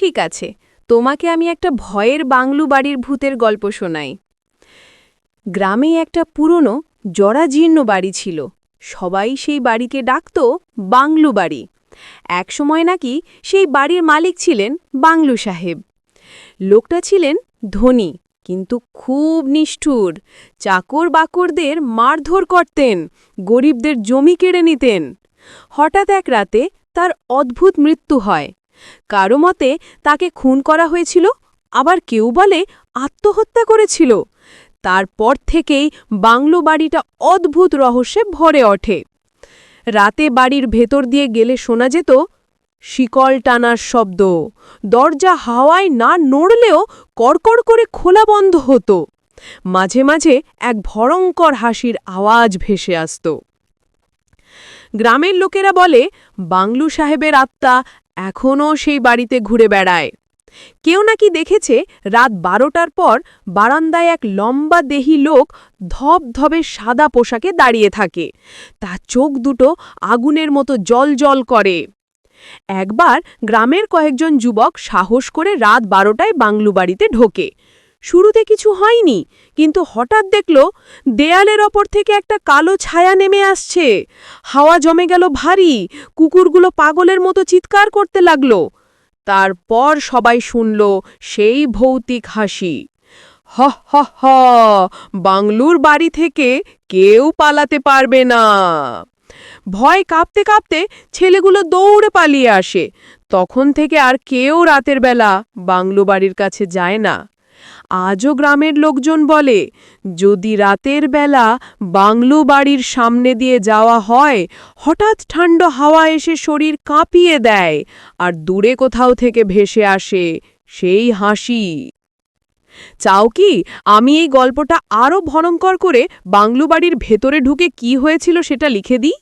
ঠিক আছে, তোমাকে আমি একটা ভয়ের বাংলু বাড়ির ভূতের গল্প শোনাই। গ্রামে একটা পুরনো, জরাজীর্ণ বাড়ি ছিল। সবাই সেই বাড়িকে ডাকত বাংলু বাড়ি। একসময় নাকি সেই বাড়ির মালিক ছিলেন বাংলু সাহেব। লোকটা ছিলেন ধনী, কিন্তু খুব নিষ্ঠুর। চাকর বাকরদের মারধর করতেন, গরিবদের জমি কেড়ে নিতেন। হঠাৎ এক রাতে তার অদ্ভুত মৃত্যু হয়। কারও মতে তাকে খুন করা হয়েছিল, আবার কেউ বলে আত্মহত্যা করেছিল। তারপর থেকেই বাংলো বাড়িটা অদ্ভুত রহস্যে ভরে ওঠে। রাতে বাড়ির ভেতর দিয়ে গেলে শোনা যেত, শিকল টানার শব্দ, দরজা হাওয়ায় না নড়লেও কড়কড় করে খোলা বন্ধ হতো। মাঝে মাঝে এক ভয়ঙ্কর হাসির আওয়াজ ভেসে আসত। গ্রামের লোকেরা বলে, বাংলু সাহেবের আত্মা এখনও সেই বাড়িতে ঘুরে বেড়ায়। কেউ নাকি দেখেছে, রাত বারোটার পর বারান্দায় এক লম্বা দেহি লোক ধপ ধবধবে সাদা পোশাকে দাঁড়িয়ে থাকে। তার চোখ দুটো আগুনের মতো জল জল করে। একবার গ্রামের কয়েকজন যুবক সাহস করে রাত বারোটায় বাংলু বাড়িতে ঢোকে। শুরুতে কিছু হয়নি, কিন্তু হঠাৎ দেখল দেয়ালের ওপর থেকে একটা কালো ছায়া নেমে আসছে। হাওয়া জমে গেল ভারী, কুকুরগুলো পাগলের মতো চিৎকার করতে লাগল। তারপর সবাই শুনল সেই ভৌতিক হাসি। হ হ হ, বাংলুর বাড়ি থেকে কেউ পালাতে পারবে না। ভয় কাঁপতে কাঁপতে ছেলেগুলো দৌড়ে পালিয়ে আসে। তখন থেকে আর কেউ রাতের বেলা বাংলো বাড়ির কাছে যায় না। আজও গ্রামের লোকজন বলে, যদি রাতের বেলা বাংলো বাড়ির সামনে দিয়ে যাওয়া হয়, হঠাৎ ঠান্ডা হাওয়া এসে শরীর কাঁপিয়ে দেয় আর দূরে কোথাও থেকে ভেসে আসে সেই হাসি। চাও কি, আমি এই গল্পটা আরও ভয়ঙ্কর করে বাংলো বাড়ির ভেতরে ঢুকে কি হয়েছিল সেটা লিখে দিই?